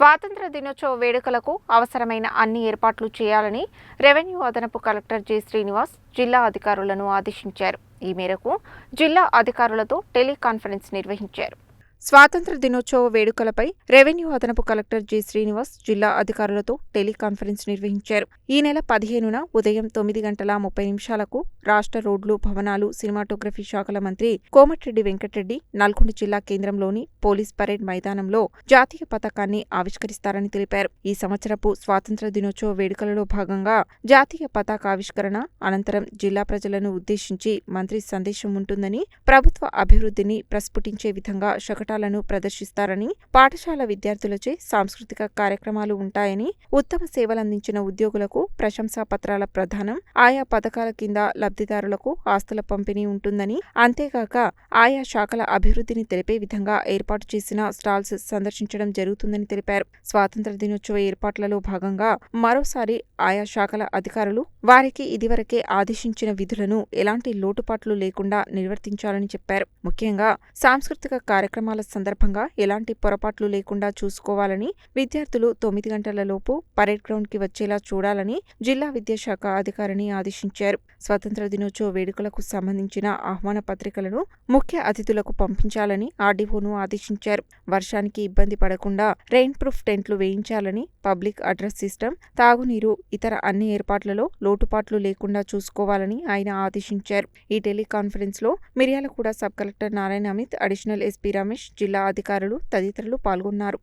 స్వాతంత్ర దినోత్సవ వేడుకలకు అవసరమైన అన్ని ఏర్పాట్లు చేయాలని రెవెన్యూ అదనపు కలెక్టర్ జె శ్రీనివాస్ జిల్లా అధికారులను ఆదేశించారు. ఈ మేరకు జిల్లా అధికారులతో టెలికాన్ఫరెన్స్ నిర్వహించారు. స్వాతంత్ర దినోత్సవ వేడుకలపై రెవెన్యూ అదనపు కలెక్టర్ జి. శ్రీనివాస్ జిల్లా అధికారులతో టెలికాన్ఫరెన్స్ నిర్వహించారు. ఈ నెల పదిహేనున ఉదయం తొమ్మిది గంటల ముప్పై నిమిషాలకు రాష్ట్ర రోడ్లు భవనాలు సినిమాటోగ్రఫీ శాఖల మంత్రి కోమటిరెడ్డి వెంకటరెడ్డి నల్గొండ జిల్లా కేంద్రంలోని పోలీస్ పరేడ్ మైదానంలో జాతీయ పతాకాన్ని ఆవిష్కరిస్తారని తెలిపారు. ఈ సంవత్సరపు స్వాతంత్ర దినోత్సవ వేడుకలలో భాగంగా జాతీయ పతాక ఆవిష్కరణ అనంతరం జిల్లా ప్రజలను ఉద్దేశించి మంత్రి సందేశం ఉంటుందని ప్రభుత్వ అభివృద్ధిని ప్రస్ఫుటించే విధంగా శకటాలను ప్రదర్శిస్తారని పాఠశాల విద్యార్థులచే సాంస్కృతిక కార్యక్రమాలు ఉంటాయని ఉత్తమ సేవలందించిన ఉద్యోగులకు ప్రశంసా పత్రాల ప్రదానం ఆయా పథకాల కింద లబ్ధిదారులకు ఆస్తుల పంపిణీ ఉంటుందని అంతేగాక ఆయా శాఖల అభివృద్ధిని తెలిపే విధంగా ఏర్పాటు చేసిన స్టాల్స్ సందర్శించడం జరుగుతుందని తెలిపారు. స్వాతంత్ర దినోత్సవ ఏర్పాట్లలో భాగంగా మరోసారి ఆయా శాఖల అధికారులు వారికి ఇదివరకే ఆదేశించిన విధులను ఎలాంటి లోటుపాట్లు లేకుండా నిర్వర్తించాలని చెప్పారు. ముఖ్యంగా సాంస్కృతిక కార్యక్రమాల సందర్భంగా ఎలాంటి పొరపాట్లు లేకుండా చూసుకోవాలని విద్యార్థులు తొమ్మిది గంటలలోపు పరేడ్ గ్రౌండ్కి వచ్చేలా చూడాలని జిల్లా విద్యాశాఖ అధికారిని ఆదేశించారు. స్వతంత్ర దినోత్సవ వేడుకలకు సంబంధించిన ఆహ్వాన పత్రికలను ముఖ్య అతిథులకు పంపించాలని ఆర్డీఓను ఆదేశించారు. వర్షానికి ఇబ్బంది పడకుండా రెయిన్ ప్రూఫ్ టెంట్లు వేయించాలని పబ్లిక్ అడ్రస్ సిస్టమ్ తాగునీరు ఇతర అన్ని ఏర్పాట్లలో లోటుపాట్లు లేకుండా చూసుకోవాలని ఆయన ఆదేశించారు. ఈ టెలికాన్ఫరెన్స్లో Miryalaguda sub collector Narayana Amit additional SP Ramesh జిల్లా అధికారులు తదితరులు పాల్గొన్నారు